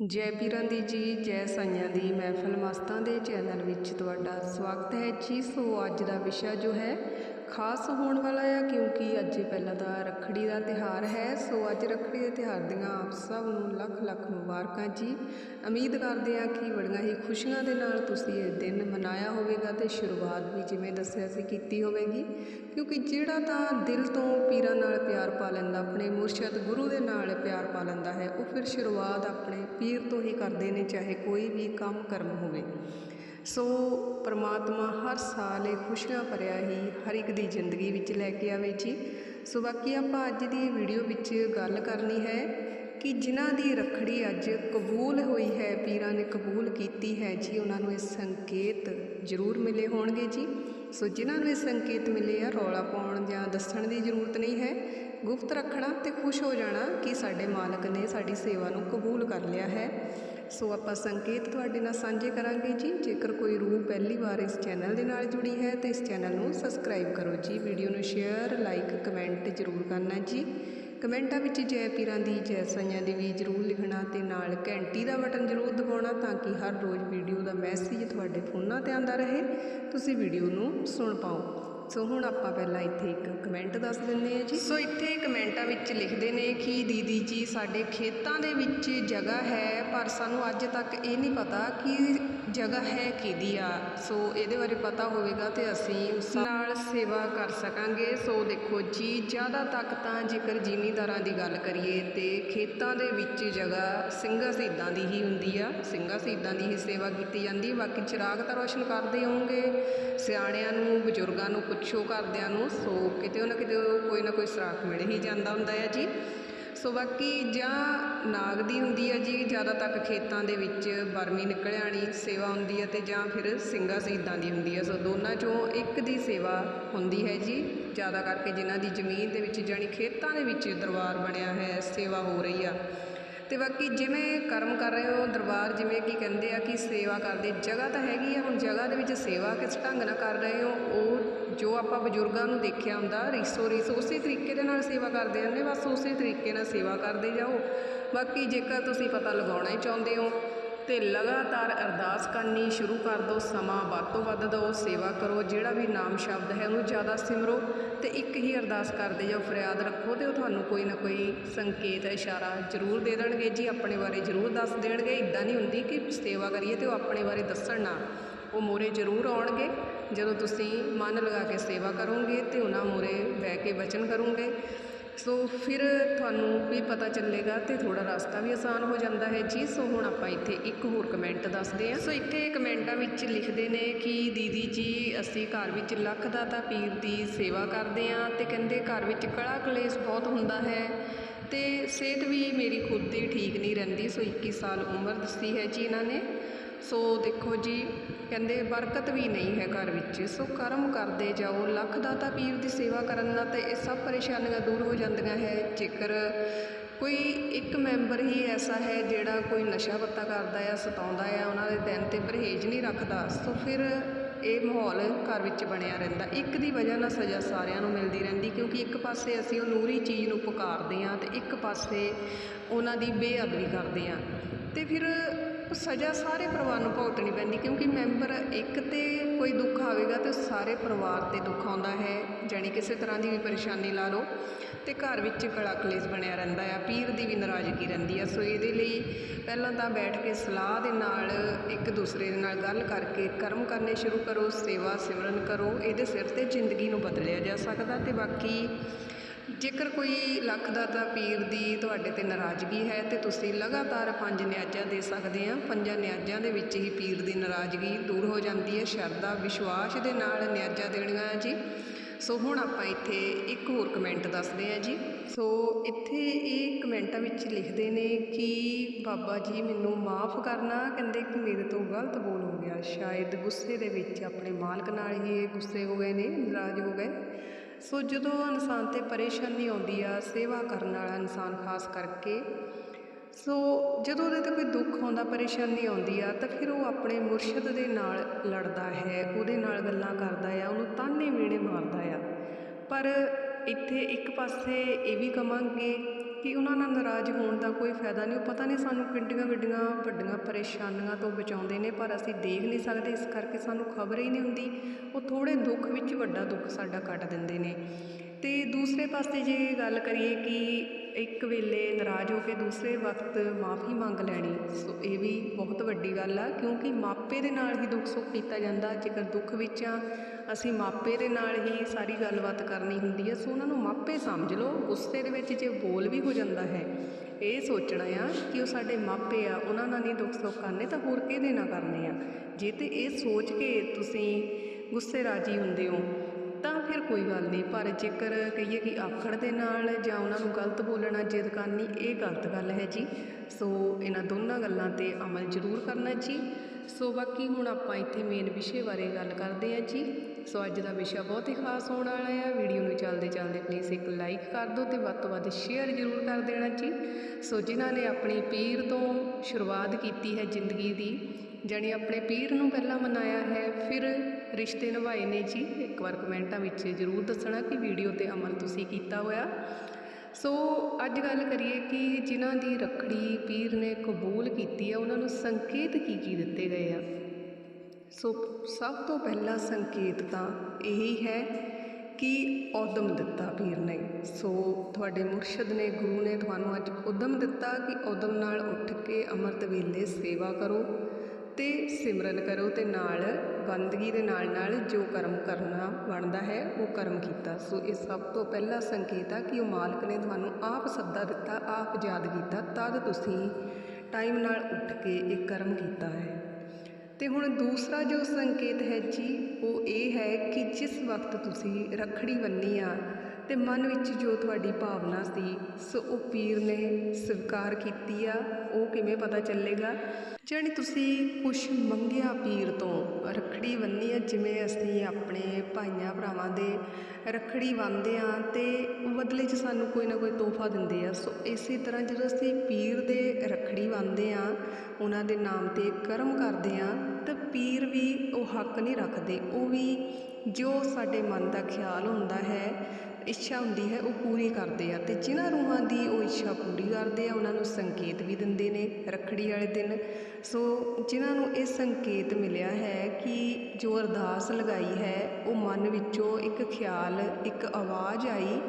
ਜੈ ਪੀਰਾਂ ਦੀ ਜੀ ਜੈ ਸਾਈਆਂ ਦੀ ਮਹਿਫਲ ਮਸਤਾਂ ਦੇ ਚੈਨਲ ਵਿੱਚ ਤੁਹਾਡਾ ਸਵਾਗਤ ਹੈ ਜੀ। ਸੋ ਅੱਜ ਦਾ ਵਿਸ਼ਾ ਜੋ ਹੈ ਖਾਸ ਹੋਣ ਵਾਲਾ ਆ ਕਿਉਂਕਿ ਅੱਜ ਪਹਿਲਾਂ ਤਾਂ ਰੱਖੜੀ ਦਾ ਤਿਹਾਰ ਹੈ, ਸੋ ਅੱਜ ਰੱਖੜੀ ਦੇ ਤਿਹਾਰ ਦੀਆਂ ਆਪ ਸਭ ਨੂੰ ਲੱਖ ਲੱਖ ਮੁਬਾਰਕਾਂ ਜੀ। ਉਮੀਦ ਕਰਦੇ ਹਾਂ ਕਿ ਬੜੀਆਂ ਹੀ ਖੁਸ਼ੀਆਂ ਦੇ ਨਾਲ ਤੁਸੀਂ ਇਹ ਦਿਨ ਮਨਾਇਆ ਹੋਵੇਗਾ ਤੇ ਸ਼ੁਰੂਆਤ ਵੀ ਜਿਵੇਂ ਦੱਸਿਆ ਸੀ ਕੀਤੀ ਹੋਵੇਗੀ। ਕਿਉਂਕਿ ਜਿਹੜਾ ਤਾਂ ਦਿਲ ਤੋਂ ਪੀਰਾਂ ਨਾਲ ਪਿਆਰ ਪਾ ਲੈਂਦਾ, ਆਪਣੇ ਮੁਰਸ਼ਦ ਗੁਰੂ ਦੇ ਨਾਲ ਪਿਆਰ ਪਾ ਲੈਂਦਾ ਹੈ, ਉਹ ਫਿਰ ਸ਼ੁਰੂਆਤ ਆਪਣੇ ਪੀਰ ਤੋਂ ਹੀ ਕਰਦੇ ਨੇ, ਚਾਹੇ ਕੋਈ ਵੀ ਕੰਮ ਕਰਮ ਹੋਵੇ। ਸੋ ਪਰਮਾਤਮਾ ਹਰ ਸਾਲ ਇਹ ਖੁਸ਼ੀਆਂ ਭਰਿਆ ਹੀ ਹਰ ਇੱਕ ਦੀ ਜ਼ਿੰਦਗੀ ਵਿੱਚ ਲੈ ਕੇ ਆਵੇ ਜੀ। ਸੋ ਬਾਕੀ ਆਪਾਂ ਅੱਜ ਦੀ ਵੀਡੀਓ ਵਿੱਚ ਗੱਲ ਕਰਨੀ ਹੈ ਕਿ ਜਿਨ੍ਹਾਂ ਦੀ ਰੱਖੜੀ ਅੱਜ ਕਬੂਲ ਹੋਈ ਹੈ, ਪੀਰਾਂ ਨੇ ਕਬੂਲ ਕੀਤੀ ਹੈ ਜੀ, ਉਹਨਾਂ ਨੂੰ ਇਹ ਸੰਕੇਤ ਜ਼ਰੂਰ ਮਿਲੇ ਹੋਣਗੇ ਜੀ। ਸੋ ਜਿਨ੍ਹਾਂ ਨੂੰ ਇਹ ਸੰਕੇਤ ਮਿਲੇ ਆ, ਰੌਲਾ ਪਾਉਣ ਜਾਂ ਦੱਸਣ ਦੀ ਜ਼ਰੂਰਤ ਨਹੀਂ ਹੈ, ਗੁਪਤ ਰੱਖਣਾ ਤੇ ਖੁਸ਼ ਹੋ ਜਾਣਾ ਕਿ ਸਾਡੇ ਮਾਲਕ ਨੇ ਸਾਡੀ ਸੇਵਾ ਨੂੰ ਕਬੂਲ ਕਰ ਲਿਆ ਹੈ। ਸੋ ਆਪਾਂ ਸੰਕੇਤ ਤੁਹਾਡੇ ਨਾਲ ਸਾਂਝੇ ਕਰਾਂਗੇ ਜੀ। ਜੇਕਰ ਕੋਈ ਰੂਹ ਪਹਿਲੀ ਵਾਰ ਇਸ ਚੈਨਲ ਦੇ ਨਾਲ ਜੁੜੀ ਹੈ, ਤਾਂ ਇਸ ਚੈਨਲ ਨੂੰ ਸਬਸਕ੍ਰਾਈਬ ਕਰੋ ਜੀ। ਵੀਡੀਓ ਨੂੰ ਸ਼ੇਅਰ ਲਾਈਕ ਕਮੈਂਟ ਜ਼ਰੂਰ ਕਰਨਾ ਜੀ। ਕਮੈਂਟਾਂ ਵਿੱਚ ਜੈ ਪੀਰਾਂ ਦੀ, ਜੈ ਸਾਈਆਂ ਦੀ ਵੀ ਜ਼ਰੂਰ ਲਿਖਣਾ ਤੇ ਨਾਲ ਘੰਟੀ ਦਾ ਬਟਨ ਜ਼ਰੂਰ ਦਬਾਉਣਾ ਤਾਂ ਕਿ ਹਰ ਰੋਜ਼ ਵੀਡੀਓ ਦਾ ਮੈਸੇਜ ਤੁਹਾਡੇ ਫੋਨਾਂ ਤੇ ਆਉਂਦਾ ਰਹੇ। ਤੁਸੀਂ ਵੀਡੀਓ ਨੂੰ ਸੁਣ ਪਾਓ। ਸੋ ਹੁਣ ਆਪਾਂ ਪਹਿਲਾਂ ਇੱਥੇ ਇੱਕ ਕਮੈਂਟ ਦੱਸ ਦਿੰਦੇ ਹਾਂ ਜੀ। ਸੋ ਇੱਥੇ ਕਮੈਂਟਾਂ ਵਿੱਚ ਲਿਖਦੇ ਨੇ ਕਿ ਦੀਦੀ ਜੀ, ਸਾਡੇ ਖੇਤਾਂ ਦੇ ਵਿੱਚ ਜਗ੍ਹਾ ਹੈ, ਪਰ ਸਾਨੂੰ ਅੱਜ ਤੱਕ ਇਹ ਨਹੀਂ ਪਤਾ ਕਿ ਜਗ੍ਹਾ ਹੈ ਕਿਹਦੀ ਆ। ਸੋ ਇਹਦੇ ਬਾਰੇ ਪਤਾ ਹੋਵੇਗਾ ਤੇ ਅਸੀਂ ਉਸ ਨਾਲ ਸੇਵਾ ਕਰ ਸਕਾਂਗੇ। ਸੋ ਦੇਖੋ ਜੀ, ਜ਼ਿਆਦਾ ਤੱਕ ਤਾਂ ਜੇਕਰ ਜ਼ਿਮੀਂਦਾਰਾਂ ਦੀ ਗੱਲ ਕਰੀਏ ਤੇ ਖੇਤਾਂ ਦੇ ਵਿੱਚ ਜਗ੍ਹਾ ਸਿੰਘਾਂ ਸ਼ਹੀਦਾਂ ਦੀ ਹੀ ਹੁੰਦੀ ਆ। ਸਿੰਘਾਂ ਸ਼ਹੀਦਾਂ ਦੀ ਹੀ ਸੇਵਾ ਕੀਤੀ ਜਾਂਦੀ ਬਾਕੀ ਚਿਰਾਗ ਤਾਂ ਰੋਸ਼ਨ ਕਰਦੇ ਹੋਣਗੇ। ਸਿਆਣਿਆਂ ਨੂੰ, ਬਜ਼ੁਰਗਾਂ ਨੂੰ ਪੁੱਛੋ ਘਰਦਿਆਂ ਨੂੰ, ਸੋ ਕਿਤੇ ਨਾ ਕਿਤੇ ਕੋਈ ਨਾ ਕੋਈ ਸਰਾਖ ਮਿਲ ਹੀ ਜਾਂਦਾ ਹੁੰਦਾ ਹੈ ਜੀ। ਸੋ ਬਾਕੀ ਜਾਂ ਨਾਗ ਦੀ ਹੁੰਦੀ ਹੈ ਜੀ, ਜ਼ਿਆਦਾ ਤੱਕ ਖੇਤਾਂ ਦੇ ਵਿੱਚ ਬਰਮੀ ਨਿਕਲ ਆਣੀ ਸੇਵਾ ਹੁੰਦੀ ਹੈ ਤੇ ਜਾਂ ਫਿਰ ਸਿੰਘਾਂ ਸ਼ਹੀਦਾਂ ਦੀ ਹੁੰਦੀ ਹੈ। ਸੋ ਦੋਨਾਂ ਚੋਂ ਇੱਕ ਦੀ ਸੇਵਾ ਹੁੰਦੀ ਹੈ ਜੀ, ਜ਼ਿਆਦਾ ਕਰਕੇ ਜਿਨ੍ਹਾਂ ਦੀ ਜ਼ਮੀਨ ਦੇ ਵਿੱਚ ਜਾਣੀ ਖੇਤਾਂ ਦੇ ਵਿੱਚ ਦਰਬਾਰ ਬਣਿਆ ਹੈ, ਸੇਵਾ ਹੋ ਰਹੀ ਆ। ਤੇ ਬਾਕੀ ਜਿਵੇਂ ਕਰਮ ਕਰ ਰਹੇ ਹੋ, ਦਰਬਾਰ ਜਿਵੇਂ ਕੀ ਕਹਿੰਦੇ ਆ ਕਿ ਸੇਵਾ ਕਰਦੇ, ਜਗ੍ਹਾ ਤਾਂ ਹੈਗੀ ਆ, ਹੁਣ ਜਗ੍ਹਾ ਦੇ ਵਿੱਚ ਸੇਵਾ ਕਿਸ ਢੰਗ ਨਾਲ ਕਰ ਰਹੇ ਹੋ, ਉਹ ਜੋ ਆਪਾਂ ਬਜ਼ੁਰਗਾਂ ਨੂੰ ਦੇਖਿਆ ਹੁੰਦਾ, ਰੀਸੋ, ਰੀਸ ਉਸੇ ਤਰੀਕੇ ਦੇ ਨਾਲ ਸੇਵਾ ਕਰਦੇ ਜਾਂਦੇ ਬਸ ਉਸੇ ਤਰੀਕੇ ਨਾਲ ਸੇਵਾ ਕਰਦੇ ਜਾਓ। ਬਾਕੀ ਜੇਕਰ ਤੁਸੀਂ ਪਤਾ ਲਗਾਉਣਾ ਹੀ ਚਾਹੁੰਦੇ ਹੋ ਤੇ ਲਗਾਤਾਰ ਅਰਦਾਸ ਕਰਨੀ ਸ਼ੁਰੂ ਕਰ ਦਿਓ, ਸਮਾਂ ਵੱਧ ਤੋਂ ਵੱਧ ਦਿਓ, ਸੇਵਾ ਕਰੋ, ਜਿਹੜਾ ਵੀ ਨਾਮ ਸ਼ਬਦ ਹੈ ਉਹਨੂੰ ਜ਼ਿਆਦਾ ਸਿਮਰੋ ਤੇ ਇੱਕ ਹੀ ਅਰਦਾਸ ਕਰਦੇ ਜਾਓ, ਫਰਿਆਦ ਰੱਖੋ ਤੇ ਉਹ ਤੁਹਾਨੂੰ ਕੋਈ ਨਾ ਕੋਈ ਸੰਕੇਤ, ਇਸ਼ਾਰਾ ਜ਼ਰੂਰ ਦੇ ਦੇਣਗੇ ਜੀ, ਆਪਣੇ ਬਾਰੇ ਜ਼ਰੂਰ ਦੱਸ ਦੇਣਗੇ। ਇਦਾਂ ਨਹੀਂ ਹੁੰਦੀ ਕਿ ਸੇਵਾ ਕਰੀਏ ਤੇ ਉਹ ਆਪਣੇ ਬਾਰੇ ਦੱਸਣ ਨਾ। ਉਹ ਮੋਰੇ ਜ਼ਰੂਰ ਆਉਣਗੇ। ਜਦੋਂ ਤੁਸੀਂ ਮਨ ਲਗਾ ਕੇ ਸੇਵਾ ਕਰੋਗੇ ਤੇ ਉਹਨਾਂ ਮੋਰੇ ਬਹਿ ਕੇ ਵਚਨ ਕਰੋਗੇ, ਸੋ ਫਿਰ ਤੁਹਾਨੂੰ ਵੀ ਪਤਾ ਚੱਲੇਗਾ ਤੇ ਥੋੜਾ ਰਸਤਾ ਵੀ ਆਸਾਨ ਹੋ ਜਾਂਦਾ ਹੈ ਜੀ। ਸੋ ਹੁਣ ਆਪਾਂ ਇੱਥੇ ਇੱਕ ਹੋਰ ਕਮੈਂਟ ਦੱਸਦੇ ਹਾਂ। ਸੋ ਇੱਥੇ ਕਮੈਂਟਾਂ ਵਿੱਚ ਲਿਖਦੇ ਨੇ ਕਿ, ਦੀਦੀ ਜੀ, ਅਸੀਂ ਘਰ ਵਿੱਚ ਲੱਖ ਦਾਤਾ ਪੀਰ ਦੀ ਸੇਵਾ ਕਰਦੇ ਹਾਂ ਤੇ ਕਹਿੰਦੇ ਘਰ ਵਿੱਚ ਕਲਾ ਕਲੇਸ਼ ਬਹੁਤ ਹੁੰਦਾ ਹੈ ਤੇ ਸਿਹਤ ਵੀ ਮੇਰੀ ਖੁਦ ਦੀ ਠੀਕ ਨਹੀਂ ਰਹਿੰਦੀ। ਸੋ 21 ਸਾਲ ਉਮਰ ਦੱਸੀ ਹੈ ਜੀ ਇਹਨਾਂ ਨੇ। ਸੋ ਦੇਖੋ ਜੀ, ਕਹਿੰਦੇ ਬਰਕਤ ਵੀ ਨਹੀਂ ਹੈ ਘਰ ਵਿੱਚ। ਸੋ ਕਰਮ ਕਰਦੇ ਜਾਓ। ਲੱਖ ਦਾਤਾ ਪੀਰ ਦੀ ਸੇਵਾ ਕਰਨ ਨਾਲ ਤੇ ਇਹ ਸਭ ਪਰੇਸ਼ਾਨੀਆਂ ਦੂਰ ਹੋ ਜਾਂਦੀਆਂ ਹੈ। ਜੇਕਰ ਕੋਈ ਇੱਕ ਮੈਂਬਰ ਹੀ ਐਸਾ ਹੈ ਜਿਹੜਾ ਕੋਈ ਨਸ਼ਾ ਪੱਤਾ ਕਰਦਾ ਆ ਸਤਾਉਂਦਾ ਆ ਉਹਨਾਂ ਦੇ ਦਿਨ ਤੇ ਪਰਹੇਜ਼ ਨਹੀਂ ਰੱਖਦਾ, ਸੋ ਫਿਰ ਇਹ ਮਾਹੌਲ ਘਰ ਵਿੱਚ ਬਣਿਆ ਰਹਿੰਦਾ। ਇੱਕ ਦੀ ਵਜ੍ਹਾ ਨਾਲ ਸਜ਼ਾ ਸਾਰਿਆਂ ਨੂੰ ਮਿਲਦੀ ਰਹਿੰਦੀ, ਕਿਉਂਕਿ ਇੱਕ ਪਾਸੇ ਅਸੀਂ ਉਹ ਨੂਰੀ ਚੀਜ਼ ਨੂੰ ਪੁਕਾਰਦੇ ਹਾਂ ਤੇ ਇੱਕ ਪਾਸੇ ਉਹਨਾਂ ਦੀ ਬੇਅਦਬੀ ਕਰਦੇ ਹਾਂ। ਤੇ ਫਿਰ ਸਜ਼ਾ ਸਾਰੇ ਪਰਿਵਾਰ ਨੂੰ ਭੁਗਤਣੀ ਪੈਂਦੀ, ਕਿਉਂਕਿ ਮੈਂਬਰ ਇੱਕ ਤੇ ਕੋਈ ਦੁੱਖ ਆਵੇਗਾ ਤੇ ਸਾਰੇ ਪਰਿਵਾਰ ਤੇ ਦੁੱਖ ਆਉਂਦਾ ਹੈ, ਜਾਣੀ ਕਿਸੇ ਤਰ੍ਹਾਂ ਦੀ ਵੀ ਪਰੇਸ਼ਾਨੀ ਲਾ ਲਓ, ਤੇ ਘਰ ਵਿੱਚ ਕਲਾ ਕਲੇਸ਼ ਬਣਿਆ ਰਹਿੰਦਾ ਆ, ਪੀਰ ਦੀ ਵੀ ਨਾਰਾਜ਼ਗੀ ਰਹਿੰਦੀ ਆ। ਸੋ ਇਹਦੇ ਲਈ ਪਹਿਲਾਂ ਤਾਂ ਬੈਠ ਕੇ ਸਲਾਹ ਦੇ ਨਾਲ ਇੱਕ ਦੂਸਰੇ ਦੇ ਨਾਲ ਗੱਲ ਕਰਕੇ ਕਰਮ ਕਰਨੇ ਸ਼ੁਰੂ ਕਰੋ, ਸੇਵਾ ਸਿਮਰਨ ਕਰੋ, ਇਹਦੇ ਸਿਰ ਤੇ ਜ਼ਿੰਦਗੀ ਨੂੰ ਬਦਲਿਆ ਜਾ ਸਕਦਾ ਤੇ ਬਾਕੀ ਜੇਕਰ ਕੋਈ ਲੱਖ ਦਾਤਾ ਪੀਰ ਦੀ ਤੁਹਾਡੇ ਤੇ ਨਾਰਾਜ਼ਗੀ ਹੈ ਤੇ ਤੁਸੀਂ ਲਗਾਤਾਰ ਪੰਜ ਨਿਆਜ਼ਾਂ ਦੇ ਸਕਦੇ ਆ। ਪੰਜਾਂ ਨਿਆਜ਼ਾਂ ਦੇ ਵਿੱਚ ਹੀ ਪੀਰ ਦੀ ਨਾਰਾਜ਼ਗੀ ਦੂਰ ਹੋ ਜਾਂਦੀ ਹੈ। ਸ਼ਰਧਾ, ਵਿਸ਼ਵਾਸ ਦੇ ਨਾਲ ਨਿਆਜ਼ਾਂ ਦੇਣੀਆਂ ਜੀ। ਸੋ ਹੁਣ ਆਪਾਂ ਇੱਥੇ ਇੱਕ ਹੋਰ ਕਮੈਂਟ ਦੱਸਦੇ ਹਾਂ ਜੀ। ਸੋ ਇੱਥੇ ਇਹ ਕਮੈਂਟਾਂ ਵਿੱਚ ਲਿਖਦੇ ਨੇ ਕਿ ਬਾਬਾ ਜੀ ਮੈਨੂੰ ਮਾਫ ਕਰਨਾ, ਕਹਿੰਦੇ ਕਿ ਮੇਰੇ ਤੋਂ ਗਲਤ ਬੋਲ ਹੋ ਗਿਆ। ਸ਼ਾਇਦ ਗੁੱਸੇ ਦੇ ਵਿੱਚ ਆਪਣੇ ਮਾਲਕ ਨਾਲ ਹੀ ਇਹ ਗੁੱਸੇ ਹੋ ਗਏ ਨੇ, ਨਾਰਾਜ਼ ਹੋ ਗਏ। ਸੋ ਜਦੋਂ ਇਨਸਾਨ ਤੇ ਪਰੇਸ਼ਾਨੀ ਆਉਂਦੀ ਆ, ਸੇਵਾ ਕਰਨ ਵਾਲਾ ਇਨਸਾਨ ਖਾਸ ਕਰਕੇ, ਸੋ ਜਦੋਂ ਉਹਦੇ ਤੇ ਕੋਈ ਦੁੱਖ ਆਉਂਦਾ, ਪਰੇਸ਼ਾਨੀ ਆਉਂਦੀ ਆ, ਤਾਂ ਫਿਰ ਉਹ ਆਪਣੇ ਮੁਰਸ਼ਿਦ ਦੇ ਨਾਲ ਲੜਦਾ ਹੈ, ਉਹਦੇ ਨਾਲ ਗੱਲਾਂ ਕਰਦਾ ਆ, ਉਹਨੂੰ ਤਾਨੇ ਮੀਣੇ ਮਾਰਦਾ ਆ। ਪਰ ਇੱਥੇ ਇੱਕ ਪਾਸੇ ਇਹ ਵੀ ਕਵਾਂਗੇ ਕਿ ਉਹਨਾਂ ਨਾਲ ਨਾਰਾਜ਼ ਹੋਣ ਦਾ ਕੋਈ ਫਾਇਦਾ ਨਹੀਂ, ਉਹ ਪਤਾ ਨਹੀਂ ਸਾਨੂੰ ਕਿੱਡੀਆਂ ਕਿੱਡੀਆਂ ਵੱਡੀਆਂ ਪਰੇਸ਼ਾਨੀਆਂ ਤੋਂ ਬਚਾਉਂਦੇ ਨੇ, ਪਰ ਅਸੀਂ ਦੇਖ ਨਹੀਂ ਸਕਦੇ, ਇਸ ਕਰਕੇ ਸਾਨੂੰ ਖਬਰ ਹੀ ਨਹੀਂ ਹੁੰਦੀ। ਉਹ ਥੋੜੇ ਦੁੱਖ ਵਿੱਚ ਵੱਡਾ ਦੁੱਖ ਸਾਡਾ ਕੱਟ ਦਿੰਦੇ ਨੇ। ਤੇ ਦੂਸਰੇ ਪਾਸੇ ਜੇ ਗੱਲ ਕਰੀਏ ਕਿ ਇੱਕ ਵੇਲੇ ਨਾਰਾਜ਼ ਹੋ ਕੇ ਦੂਸਰੇ ਵਕਤ ਮਾਫੀ ਮੰਗ ਲੈਣੀ, ਸੋ ਇਹ ਵੀ ਬਹੁਤ ਵੱਡੀ ਗੱਲ ਆ, ਕਿਉਂਕਿ ਮਾਪੇ ਦੇ ਨਾਲ ਹੀ ਦੁੱਖ ਸੁੱਖ ਕੀਤਾ ਜਾਂਦਾ, ਜੇਕਰ ਦੁੱਖ ਵਿੱਚ ਆ, ਅਸੀਂ ਮਾਪੇ ਦੇ ਨਾਲ ਹੀ ਸਾਰੀ ਗੱਲਬਾਤ ਕਰਨੀ ਹੁੰਦੀ ਹੈ ਸੋ ਉਹਨਾਂ ਨੂੰ ਮਾਪੇ ਸਮਝ ਲਓ, ਗੁੱਸੇ ਦੇ ਵਿੱਚ ਜੇ ਬੋਲ ਵੀ ਹੋ ਜਾਂਦਾ ਹੈ, ਇਹ ਸੋਚਣਾ ਆ ਕਿ ਉਹ ਸਾਡੇ ਮਾਪੇ ਆ, ਉਹਨਾਂ ਨਾਲ ਨਹੀਂ ਦੁੱਖ ਸੁੱਖ ਕਰਨੇ ਤਾਂ ਹੋਰ ਕਿਹਦੇ ਨਾਲ ਕਰਨੇ ਆ? ਜੇ ਤੇ ਇਹ ਸੋਚ ਕੇ ਤੁਸੀਂ ਗੁੱਸੇ ਰਾਜੀ ਹੁੰਦੇ ਹੋ ਤਾਂ ਫਿਰ ਕੋਈ ਗੱਲ ਨਹੀਂ, ਪਰ ਜੇਕਰ ਕਹੀਏ ਕਿ ਆਖੜ ਦੇ ਨਾਲ ਜਾਂ ਉਹਨਾਂ ਨੂੰ ਗਲਤ ਬੋਲਣਾ ਜਿੱਦ ਕਰਨੀ, ਇਹ ਗਲਤ ਗੱਲ ਹੈ ਜੀ। ਸੋ ਇਹਨਾਂ ਦੋਨਾਂ ਗੱਲਾਂ ਤੇ ਅਮਲ ਜ਼ਰੂਰ ਕਰਨਾ ਜੀ। ਸੋ ਬਾਕੀ ਹੁਣ ਆਪਾਂ ਇੱਥੇ ਮੇਨ ਵਿਸ਼ੇ ਬਾਰੇ ਗੱਲ ਕਰਦੇ ਹਾਂ ਜੀ। ਸੋ ਅੱਜ ਦਾ ਵਿਸ਼ਾ ਬਹੁਤ ਹੀ ਖਾਸ ਹੋਣ ਵਾਲਾ ਹੈ। ਵੀਡੀਓ ਨੂੰ ਚੱਲਦੇ ਚੱਲਦੇ ਪਲੀਜ਼ ਇੱਕ ਲਾਈਕ ਕਰ ਦਿਓ ਤੇ ਵੱਧ ਤੋਂ ਵੱਧ ਸ਼ੇਅਰ ਜ਼ਰੂਰ ਕਰ ਦੇਣਾ ਜੀ। ਸੋ ਜਿਨ੍ਹਾਂ ਨੇ ਆਪਣੀ ਪੀਰ ਤੋਂ ਸ਼ੁਰੂਆਤ ਕੀਤੀ ਹੈ ਜ਼ਿੰਦਗੀ ਦੀ ਜਾਣੀ ਆਪਣੇ ਪੀਰ ਨੂੰ ਪਹਿਲਾਂ ਮਨਾਇਆ ਹੈ, ਫਿਰ ਰਿਸ਼ਤੇ ਨਿਭਾਏ ਨੇ ਜੀ। ਇੱਕ ਵਾਰ ਕਮੈਂਟਾਂ ਵਿੱਚ ਜ਼ਰੂਰ ਦੱਸਣਾ ਕਿ ਵੀਡੀਓ ਤੇ ਅਮਲ ਤੁਸੀਂ ਕੀਤਾ ਹੋਇਆ। ਸੋ ਅੱਜ ਗੱਲ ਕਰੀਏ ਕਿ ਜਿਨ੍ਹਾਂ ਦੀ ਰੱਖੜੀ ਪੀਰ ਨੇ ਕਬੂਲ ਕੀਤੀ ਹੈ, ਉਹਨਾਂ ਨੂੰ ਸੰਕੇਤ ਕੀ ਕੀ ਦਿੱਤੇ ਗਏ ਆ? ਸੋ ਸਭ ਤੋਂ ਪਹਿਲਾ ਸੰਕੇਤ ਤਾਂ ਇਹੀ ਹੈ ਕਿ ਉਦਮ ਦਿੱਤਾ ਪੀਰ ਨੇ। ਸੋ ਤੁਹਾਡੇ ਮੁਰਸ਼ਦ ਨੇ, ਗੁਰੂ ਨੇ ਤੁਹਾਨੂੰ ਅੱਜ ਉਦਮ ਦਿੱਤਾ ਕਿ ਉਦਮ ਨਾਲ ਉੱਠ ਕੇ ਅੰਮ੍ਰਿਤ ਵੇਲੇ ਸੇਵਾ ਕਰੋ। ਤੇ ਸਿਮਰਨ ਕਰੋ ਤੇ ਨਾਲ ਬੰਦਗੀ ਦੇ ਨਾਲ ਨਾਲ ਜੋ ਕਰਮ ਕਰਨਾ ਬਣਦਾ ਹੈ, ਉਹ ਕਰਮ ਕੀਤਾ। ਸੋ ਇਹ ਸਭ ਤੋਂ ਪਹਿਲਾ ਸੰਕੇਤ ਆ ਕਿ ਉਹ ਮਾਲਕ ਨੇ ਤੁਹਾਨੂੰ ਆਪ ਸੱਦਾ ਦਿੱਤਾ, ਆਪ ਯਾਦ ਕੀਤਾ, ਤਦ ਤੁਸੀਂ ਟਾਈਮ ਨਾਲ ਉੱਠ ਕੇ ਇਹ ਕਰਮ ਕੀਤਾ ਹੈ। ਤੇ ਹੁਣ ਦੂਸਰਾ ਜੋ ਸੰਕੇਤ ਹੈ ਜੀ, ਉਹ ਇਹ ਹੈ ਕਿ ਜਿਸ ਵਕਤ ਤੁਸੀਂ ਰੱਖੜੀ ਬੰਨੀ ਆ ਤੇ ਮਨ ਵਿੱਚ ਜੋ ਤੁਹਾਡੀ ਭਾਵਨਾ ਸੀ, ਸੋ ਉਹ ਪੀਰ ਨੇ ਸਵੀਕਾਰ ਕੀਤੀ ਆ। ਉਹ ਕਿਵੇਂ ਪਤਾ ਚੱਲੇਗਾ? ਜਾਣੀ ਤੁਸੀਂ ਕੁਝ ਮੰਗਿਆ ਪੀਰ ਤੋਂ, ਰੱਖੜੀ ਬੰਨੀ ਆ, ਜਿਵੇਂ ਅਸੀਂ ਆਪਣੇ ਭਾਈਆਂ ਭਰਾਵਾਂ ਦੇ ਰੱਖੜੀ ਬੰਨ੍ਹਦੇ ਆ ਤੇ ਬਦਲੇ 'ਚ ਸਾਨੂੰ ਕੋਈ ਨਾ ਕੋਈ ਤੋਹਫਾ ਦਿੰਦੇ ਆ। ਸੋ ਇਸੇ ਤਰ੍ਹਾਂ ਜਦੋਂ ਅਸੀਂ ਪੀਰ ਦੇ ਰੱਖੜੀ ਬੰਨ੍ਹਦੇ ਆ, ਉਹਨਾਂ ਦੇ ਨਾਮ ਤੇ ਕਰਮ ਕਰਦੇ ਆ, ਤਾਂ ਪੀਰ ਵੀ ਉਹ ਹੱਕ ਨਹੀਂ ਰੱਖਦੇ। ਉਹ ਵੀ ਜੋ ਸਾਡੇ ਮਨ ਦਾ ਖਿਆਲ ਹੁੰਦਾ ਹੈ ਇੱਛਾ ਹੁੰਦੀ ਹੈ, ਉਹ ਪੂਰੀ ਕਰਦੇ ਆ ਤੇ ਜਿਨ੍ਹਾਂ ਰੂਹਾਂ ਦੀ ਉਹ ਇੱਛਾ ਪੂਰੀ ਕਰਦੇ ਆ, ਉਹਨਾਂ ਨੂੰ ਸੰਕੇਤ ਵੀ ਦਿੰਦੇ ਨੇ ਰੱਖੜੀ ਵਾਲੇ ਦਿਨ। ਸੋ ਜਿਨ੍ਹਾਂ ਨੂੰ ਇਹ ਸੰਕੇਤ ਮਿਲਿਆ ਹੈ ਕਿ ਜੋ ਅਰਦਾਸ ਲਗਾਈ ਹੈ, ਉਹ ਮਨ ਵਿੱਚੋਂ ਇੱਕ ਖਿਆਲ, ਇੱਕ ਆਵਾਜ਼ ਆਈ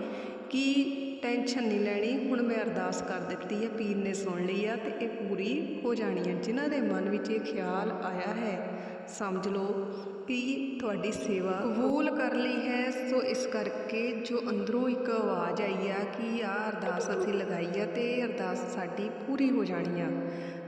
ਕਿ ਟੈਨਸ਼ਨ ਨਹੀਂ ਲੈਣੀ, ਹੁਣ ਮੈਂ ਅਰਦਾਸ ਕਰ ਦਿੱਤੀ ਹੈ, ਪੀਰ ਨੇ ਸੁਣ ਲਈ ਆ ਤੇ ਇਹ ਪੂਰੀ ਹੋ ਜਾਣੀ ਹੈ। ਜਿਨ੍ਹਾਂ ਦੇ ਮਨ ਵਿੱਚ ਇਹ ਖਿਆਲ ਆਇਆ ਹੈ ਸਮਝ ਲਓ ਕਿ ਤੁਹਾਡੀ ਸੇਵਾ ਕਬੂਲ ਕਰ ਲਈ ਹੈ। ਸੋ ਇਸ ਕਰਕੇ ਜੋ ਅੰਦਰੋਂ ਇੱਕ ਆਵਾਜ਼ ਆਈ ਆ ਕਿ ਆ ਅਰਦਾਸ ਅਸੀਂ ਲਗਾਈ ਆ ਤੇ ਅਰਦਾਸ ਸਾਡੀ ਪੂਰੀ ਹੋ ਜਾਣੀ ਆ।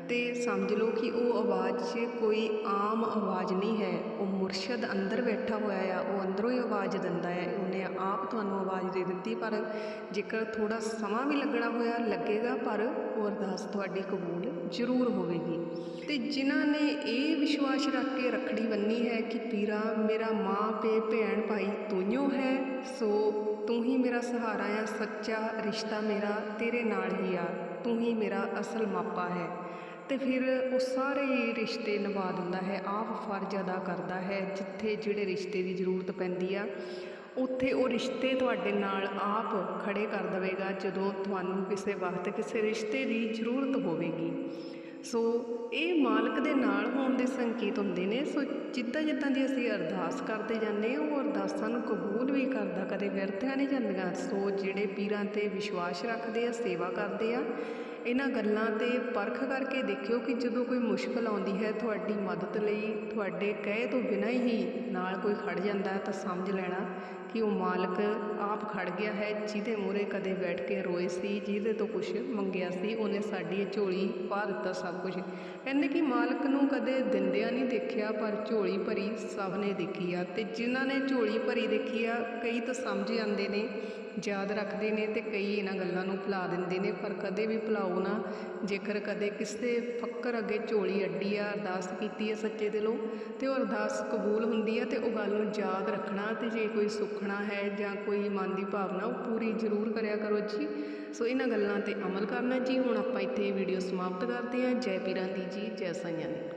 ਅਤੇ ਸਮਝ ਲਓ ਕਿ ਉਹ ਆਵਾਜ਼ ਕੋਈ ਆਮ ਆਵਾਜ਼ ਨਹੀਂ ਹੈ। ਉਹ ਮੁਰਸ਼ਦ ਅੰਦਰ ਬੈਠਾ ਹੋਇਆ ਆ, ਉਹ ਅੰਦਰੋਂ ਹੀ ਆਵਾਜ਼ ਦਿੰਦਾ ਹੈ। ਉਹਨੇ ਆਪ ਤੁਹਾਨੂੰ ਆਵਾਜ਼ ਦੇ ਦਿੱਤੀ, ਪਰ ਜੇਕਰ ਥੋੜਾ ਸਮਾਂ ਵੀ ਲੱਗਣਾ ਹੋਇਆ, ਲੱਗੇਗਾ, ਪਰ ਉਹ ਅਰਦਾਸ ਤੁਹਾਡੀ ਕਬੂਲ ਜ਼ਰੂਰ ਹੋਵੇਗੀ। ਤੇ ਜਿਨ੍ਹਾਂ ਨੇ ਇਹ ਵਿਸ਼ਵਾਸ ਰੱਖ ਕੇ ਰੱਖੜੀ ਬੰਨੀ ਹੈ ਕਿ ਪੀਰਾ ਮੇਰਾ ਮਾਂ ਪੇ ਭੈਣ ਭਾਈ ਤੂੰ ਹੈ, ਸੋ ਤੂੰ ਹੀ ਮੇਰਾ ਸਹਾਰਾ ਆ, ਸੱਚਾ ਰਿਸ਼ਤਾ ਮੇਰਾ ਤੇਰੇ ਨਾਲ ਹੀ ਆ। ਤੂੰ ਹੀ ਮੇਰਾ ਅਸਲ ਮਾਪਾ ਹੈ। ਤੇ ਫਿਰ ਉਹ ਸਾਰੇ ਹੀ ਰਿਸ਼ਤੇ ਨਿਭਾ ਦਿੰਦਾ ਹੈ, ਆਪ ਫਰਜ਼ ਅਦਾ ਕਰਦਾ ਹੈ, ਜਿੱਥੇ ਜਿਹੜੇ ਰਿਸ਼ਤੇ ਦੀ ਜ਼ਰੂਰਤ ਪੈਂਦੀ ਆ, ਉੱਥੇ ਉਹ ਰਿਸ਼ਤੇ ਤੁਹਾਡੇ ਨਾਲ ਆਪ ਖੜੇ ਕਰ ਦੇਵੇਗਾ ਜਦੋਂ ਤੁਹਾਨੂੰ ਕਿਸੇ ਵਕਤ ਕਿਸੇ ਰਿਸ਼ਤੇ ਦੀ ਜ਼ਰੂਰਤ ਹੋਵੇਗੀ। ਸੋ ਇਹ ਮਾਲਕ ਦੇ ਨਾਲ ਹੋਣ ਦੇ ਸੰਕੇਤ ਹੁੰਦੇ ਨੇ, ਸੋ ਜਿੱਦਾਂ ਜਿੱਦਾਂ ਦੀ ਅਸੀਂ ਅਰਦਾਸ ਕਰਦੇ ਜਾਂਦੇ ਹਾਂ, ਉਹ ਅਰਦਾਸਾਂ ਨੂੰ ਕਬੂਲ ਵੀ ਕਰਦਾ, ਕਦੇ ਵਿਅਰਥੀਆਂ ਨਹੀਂ ਜਾਂਦੀਆਂ। ਸੋ ਜਿਹੜੇ ਪੀਰਾਂ ਤੇ ਵਿਸ਼ਵਾਸ ਰੱਖਦੇ ਆ, ਸੇਵਾ ਕਰਦੇ ਆ ਇਹਨਾਂ ਗੱਲਾਂ ਤੇ ਪਰਖ ਕਰਕੇ ਦੇਖਿਓ ਕਿ ਜਦੋਂ ਕੋਈ ਮੁਸ਼ਕਲ ਆਉਂਦੀ ਹੈ, ਤੁਹਾਡੀ ਮਦਦ ਲਈ, ਤੁਹਾਡੇ ਕਹੇ ਤੋਂ ਬਿਨਾਂ ਹੀ ਨਾਲ ਕੋਈ ਖੜ ਜਾਂਦਾ ਹੈ ਤਾਂ ਸਮਝ ਲੈਣਾ ਕਿ ਉਹ ਮਾਲਕ ਆਪ ਖੜ ਗਿਆ ਹੈ, ਜਿਹਦੇ ਮੂਹਰੇ ਕਦੇ ਬੈਠ ਕੇ ਰੋਏ ਸੀ, ਜਿਹਦੇ ਤੋਂ ਕੁਝ ਮੰਗਿਆ ਸੀ, ਉਹਨੇ ਸਾਡੀ ਝੋਲੀ ਪਾ ਦਿੱਤਾ ਸਭ ਕੁਝ ਕਹਿੰਦੇ ਕਿ ਮਾਲਕ ਨੂੰ ਕਦੇ ਦਿੰਦਿਆਂ ਨਹੀਂ ਦੇਖਿਆ, ਪਰ ਝੋਲੀ ਭਰੀ ਸਭ ਨੇ ਦੇਖੀ ਆ ਤੇ ਜਿਨ੍ਹਾਂ ਨੇ ਝੋਲੀ ਭਰੀ ਦੇਖੀ ਆ, ਕਈ ਤਾਂ ਸਮਝ ਜਾਂਦੇ ਨੇ ਯਾਦ ਰੱਖਦੇ ਨੇ ਤੇ ਕਈ ਇਹਨਾਂ ਗੱਲਾਂ ਨੂੰ ਭੁਲਾ ਦਿੰਦੇ ਨੇ, ਪਰ ਕਦੇ ਵੀ ਭੁਲਾਓ ਨਾ। ਜੇਕਰ ਕਦੇ ਕਿਸੇ ਫੱਕਰ ਅੱਗੇ ਝੋਲੀ ਅੱਡੀ ਆ, ਅਰਦਾਸ ਕੀਤੀ ਹੈ ਸੱਚੇ ਦਿਲੋਂ, ਤੇ ਉਹ ਅਰਦਾਸ ਕਬੂਲ ਹੁੰਦੀ ਹੈ ਤੇ ਉਹ ਗੱਲ ਨੂੰ ਯਾਦ ਰੱਖਣਾ, ਤੇ ਜੇ ਕੋਈ ਸੁਖਣਾ ਹੈ ਜਾਂ ਕੋਈ ਮਨ ਦੀ ਭਾਵਨਾ, ਉਹ ਪੂਰੀ ਜ਼ਰੂਰ ਕਰਿਆ ਕਰੋ ਜੀ। ਸੋ ਇਹਨਾਂ ਗੱਲਾਂ ਤੇ ਅਮਲ ਕਰਨਾ ਜੀ। ਹੁਣ ਆਪਾਂ ਇੱਥੇ ਵੀਡੀਓ ਸਮਾਪਤ ਕਰਦੇ ਹਾਂ। ਜੈ ਪੀਰਾਂ ਦੀ ਜੀ, ਜੈ ਸਾਈਆਂ ਦੀ।